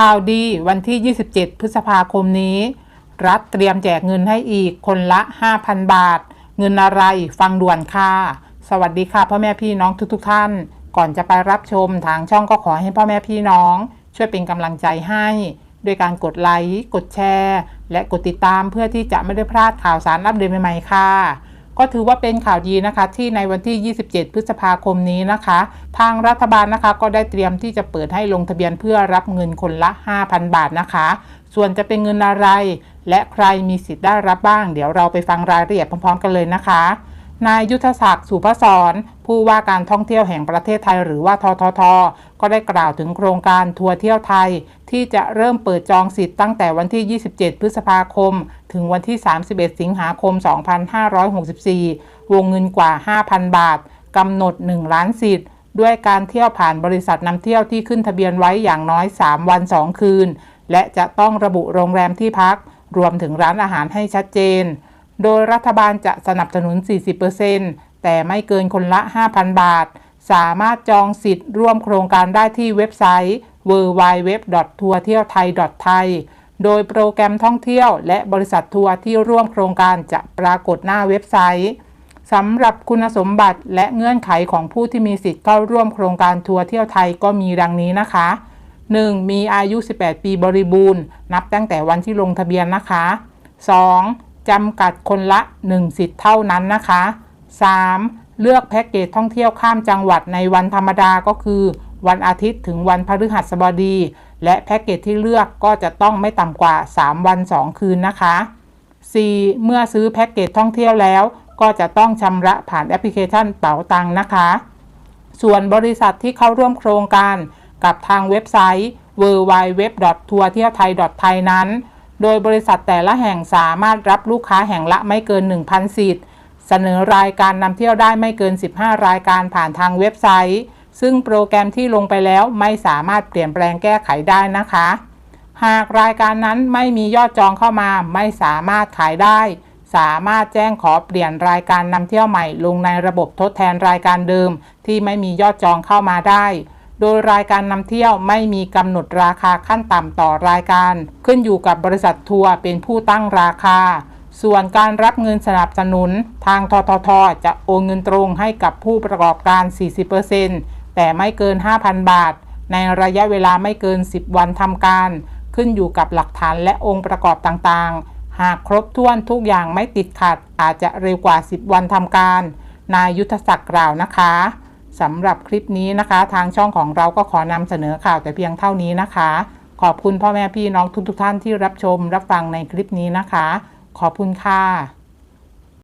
ข่าวดีวันที่ 27 พฤษภาคมนี้ รัฐเตรียมแจกเงินให้อีกคนละ 5,000 บาท เงินอะไรฟังด่วนค่ะ สวัสดีค่ะพ่อแม่พี่น้องทุกๆทท่าน ก่อนจะไปรับชมทางช่องก็ขอให้พ่อแม่พี่น้อง ช่วยเป็นกำลังใจให้ด้วยการกดไลค์ กดแชร์ และกดติดตามเพื่อที่จะไม่ได้พลาดข่าวสารอัปเดตใหม่ๆค่ะ ก็ถือว่าเป็นข่าวดีนะคะ ที่ในวันที่ 27 พฤษภาคมนี้นะคะ ทางรัฐบาลนะคะ ก็ได้เตรียมที่จะเปิดให้ลงทะเบียนเพื่อรับเงินคนละ 5,000 บาทนะคะ ส่วนจะเป็นเงินอะไร และใครมีสิทธิ์ได้รับบ้าง เดี๋ยวเราไปฟังรายละเอียดพร้อมๆ กันเลยนะคะ นายยุทธศักดิ์สุภศรผู้ว่าการท่องเที่ยวแห่งประเทศไทยหรือว่าททท ก็ได้กล่าวถึงโครงการทัวร์เที่ยวไทย ที่จะเริ่มเปิดจองสิทธิ์ตั้งแต่วันที่ 27 พฤษภาคม ถึงวันที่ 31 สิงหาคม 2564 วงเงินกว่า 5,000 บาทกำหนด 1 ล้านสิทธิ์ ด้วยการเที่ยวผ่านบริษัทนำเที่ยวที่ขึ้นทะเบียนไว้อย่างน้อย 3 วัน 2 คืน และจะต้องระบุโรงแรมที่พัก รวมถึงร้านอาหารให้ชัดเจน โดยรัฐบาลจะสนับสนุน 40%แต่ไม่เกินคนละ 5,000 บาท สามารถจองสิทธิ์ร่วมโครงการได้ที่เว็บไซต์ www.tourthieuthai.thai โดยโปรแกรมท่องเที่ยวและบริษัททัวร์ที่ร่วมโครงการจะปรากฏหน้าเว็บไซต์สำหรับคุณสมบัติและเงื่อนไขของผู้ที่มีสิทธิ์เข้าร่วมโครงการทัวร์เที่ยวไทยก็มีดังนี้นะคะ 1. มีอายุ 18 ปีบริบูรณ์ นับตั้งแต่วันที่ลงทะเบียนนะคะ 2. จำกัดคนละ 1 สิทธิ์เท่านั้นนะคะ 3. เลือกแพ็กเกจท่องเที่ยวข้ามจังหวัดในวันธรรมดาก็คือ วันอาทิตย์ถึงวันพฤหัสบดี และแพ็กเกจที่เลือกก็จะต้องไม่ต่ำกว่า 3 วัน 2 คืนนะคะ 4. เมื่อซื้อแพ็กเกจท่องเที่ยวแล้ว ก็จะต้องชำระผ่านแอปพลิเคชันเป๋าตังนะคะ ส่วนบริษัทที่เข้าร่วมโครงการกับทางเว็บไซต์ www.tourthieuthai.thai นั้น โดยบริษัทแต่ละแห่งสามารถรับลูกค้าแห่งละไม่เกิน 1,000 สิทธิ์ เสนอรายการนำเที่ยวได้ไม่เกิน 15 รายการผ่านทางเว็บไซต์ ซึ่งโปรแกรมที่ลงไปแล้วไม่สามารถเปลี่ยนแปลงแก้ไขได้นะคะ หากรายการนั้นไม่มียอดจองเข้ามา ไม่สามารถขายได้ สามารถแจ้งขอเปลี่ยนรายการนำเที่ยวใหม่ ลงในระบบทดแทนรายการเดิม ที่ไม่มียอดจองเข้ามาได้ โดยรายการนำเที่ยวไม่มีกำหนดราคาขั้นต่ำต่อรายการ ขึ้นอยู่กับบริษัททัวร์เป็นผู้ตั้งราคา ส่วนการรับเงินสนับสนุน ทางททท จะโอนเงินตรงให้กับผู้ประกอบการ 40%แต่ไม่เกิน 5,000 บาท ในระยะเวลาไม่เกิน 10 วันทำการ ขึ้นอยู่กับหลักฐานและองค์ประกอบต่างๆ หากครบถ้วนทุกอย่างไม่ติดขัดอาจจะเร็วกว่า 10 วันทำการ นายยุทธศักดิ์กล่าวนะคะ สำหรับคลิปนี้นะคะ ทางช่องของเราก็ขอนำเสนอข่าวแต่เพียงเท่านี้นะคะ ขอบคุณพ่อแม่พี่น้องทุกๆทท่านที่รับชมรับฟังในคลิปนี้นะคะ ขอบคุณค่ะ